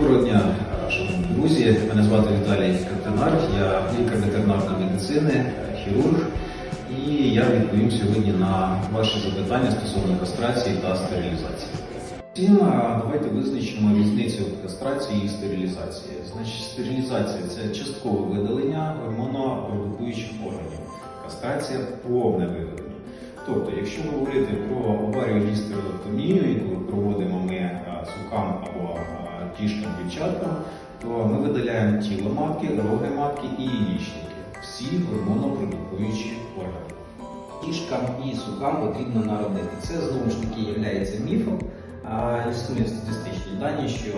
Доброго дня, шановні друзі. Мене звати Віталій Картинар, я лікар ветеринарної медицини, хірург. І я відповім сьогодні на ваші запитання стосовно кастрації та стерилізації. Всім а, давайте визначимо різницю кастрації і стерилізації. Значить, стерилізація це часткове видалення гормонопродукуючих органів. Кастрація повне видалення. Тобто, якщо говорити про оварію гістероктомію, яку проводимо ми сукам або кішкам дівчаткам, то ми видаляємо тіло матки, роги матки і яєчники, всі гормонопродукуючі органи. Кішкам і сукам потрібно народити. Це знову ж таки є міфом. А, Існують статистичні дані, що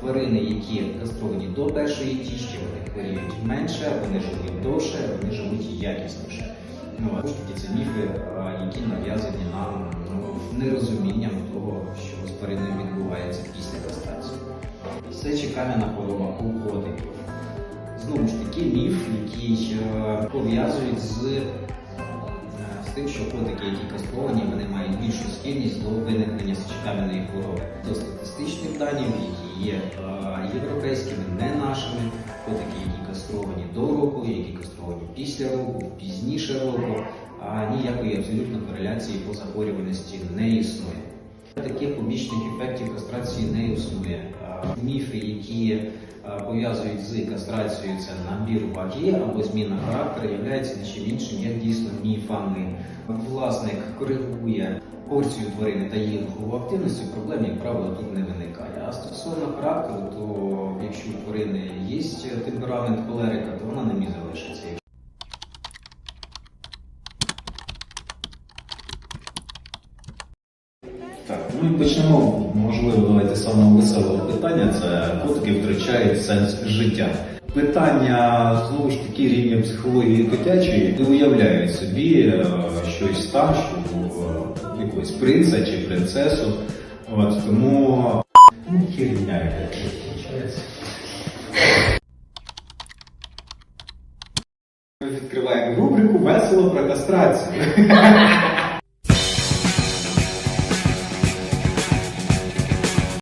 тварини, які кастровані до першої тішки, вони хворіють менше, вони живуть довше, вони живуть якісніше. Ну, а таки це міфи, які нав'язані нам ну, нерозумінням того, що з твариною відбувається. Це чекам'яна хвороба у котиків. Знову ж таки, міф, який е, пов'язують з Е, з тим, що котики, які кастровані, вони мають більшу схильність до виникнення сечокам'яної хвороби. До статистичних даних, які є е, європейськими, не нашими, котики, які кастровані до року, які кастровані після року, пізніше року, а ніякої абсолютно кореляції по захворюваності не існує. Таких побічних ефектів кастрації не існує. Міфи, які е, пов'язують з кастрацією, це набір ваги або зміна характеру, являється нічим іншим, як дійсно міфами. Власник коригує порцію тварини та її рухову активність, проблем, як правило, тут не виникає. А стосовно характеру, то якщо у тварини є темперамент холерика, то вона ним і і почнемо, можливо, давайте з самого веселого питання. Це котики втрачають сенс життя. Питання знову ж таки рівня психології котячої не уявляють собі е, щось що е, якогось принца чи принцесу. От тому ну, херня яка виходить. Ми відкриваємо рубрику Весело про кастрацію.